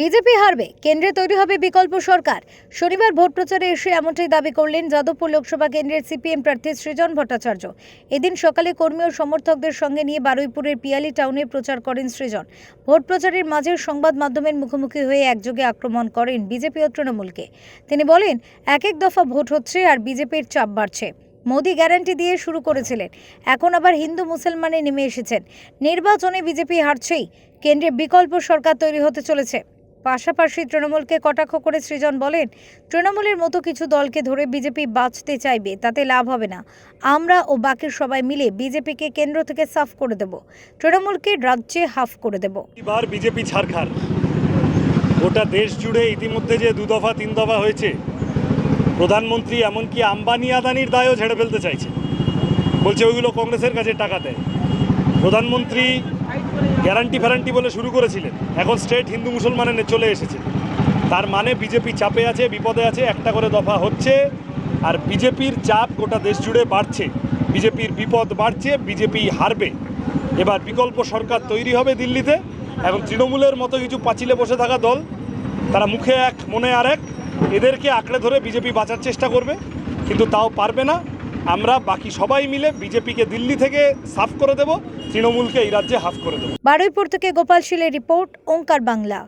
BJP হারবে, কেন্দ্রে তৈরি হবে বিকল্প সরকার। শনিবার ভোট প্রচারে এসে এমনটাই দাবি করলেন যাদবপুর লোকসভা কেন্দ্রের সিপিএম প্রার্থী সৃজন ভট্টাচার্য। এদিন সকালে কর্মী ও সমর্থকদের সঙ্গে নিয়ে বারুইপুরের পিয়ালি টাউনে প্রচার করেন সৃজন। ভোট প্রচারের মাঝে সংবাদ মাধ্যমের মুখোমুখি হয়ে একযোগে আক্রমণ করেন বিজেপি ও তৃণমূলকে। তিনি বলেন, এক এক দফা ভোট হচ্ছে আর বিজেপির চাপ বাড়ছে। মোদি গ্যারান্টি দিয়ে শুরু করেছিলেন, এখন আবার হিন্দু মুসলমানে নেমে এসেছেন। নির্বাচনে বিজেপি হারছেই, কেন্দ্রে বিকল্প সরকার তৈরি হতে চলেছে। পাশাপাশি তৃণমূলকে কটাক্ষ করে সৃজন বলেন, তৃণমূলের মতো কিছু দলকে ধরে বিজেপি বাঁচতে চাইবে, তাতে লাভ হবে না। আমরা ও বাকি সবাই মিলে বিজেপিকে কেন্দ্র থেকে সাফ করে দেব। তৃণমূলকে রাজ্যে হাফ করে দেব। এবার বিজেপি ছাড়খার গোটা দেশ জুড়ে ইতিমধ্যে যে দু দফা তিন দফা হয়েছে, প্রধানমন্ত্রী এমনকি আম্বানি আদানির দায়ও ঝেড়ে ফেলতে চাইছে। বলছে, ওইগুলো কংগ্রেসের কাছে টাকা দেয়। প্রধানমন্ত্রী গ্যারান্টি ফ্যারান্টি বলে শুরু করেছিলেন। এখন স্টেট হিন্দু মুসলমানের চলে এসেছে। তার মানে বিজেপি চাপে আছে, বিপদে আছে, একটা করে দফা হচ্ছে, আর বিজেপির চাপ গোটা দেশ জুড়ে বাড়ছে। বিজেপির বিপদ বাড়ছে, বিজেপি হারবে। এবার বিকল্প সরকার তৈরি হবে দিল্লিতে, এবং তৃণমূলের মতো কিছু পাঁচিলে বসে থাকা দল, তারা মুখে এক, মনে আর এক এদেরকে আঁকড়ে ধরে বিজেপি বাঁচার চেষ্টা করবে, কিন্তু তাও পারবে না। আমরা বাকি সবাই মিলে বিজেপিকে দিল্লি থেকে সাফ করে দেব, তৃণমূলকে এই রাজ্যে হাফ করে দেবো। বারুইপুর থেকে গোপাল শীলের রিপোর্ট, ওঙ্কার বাংলা।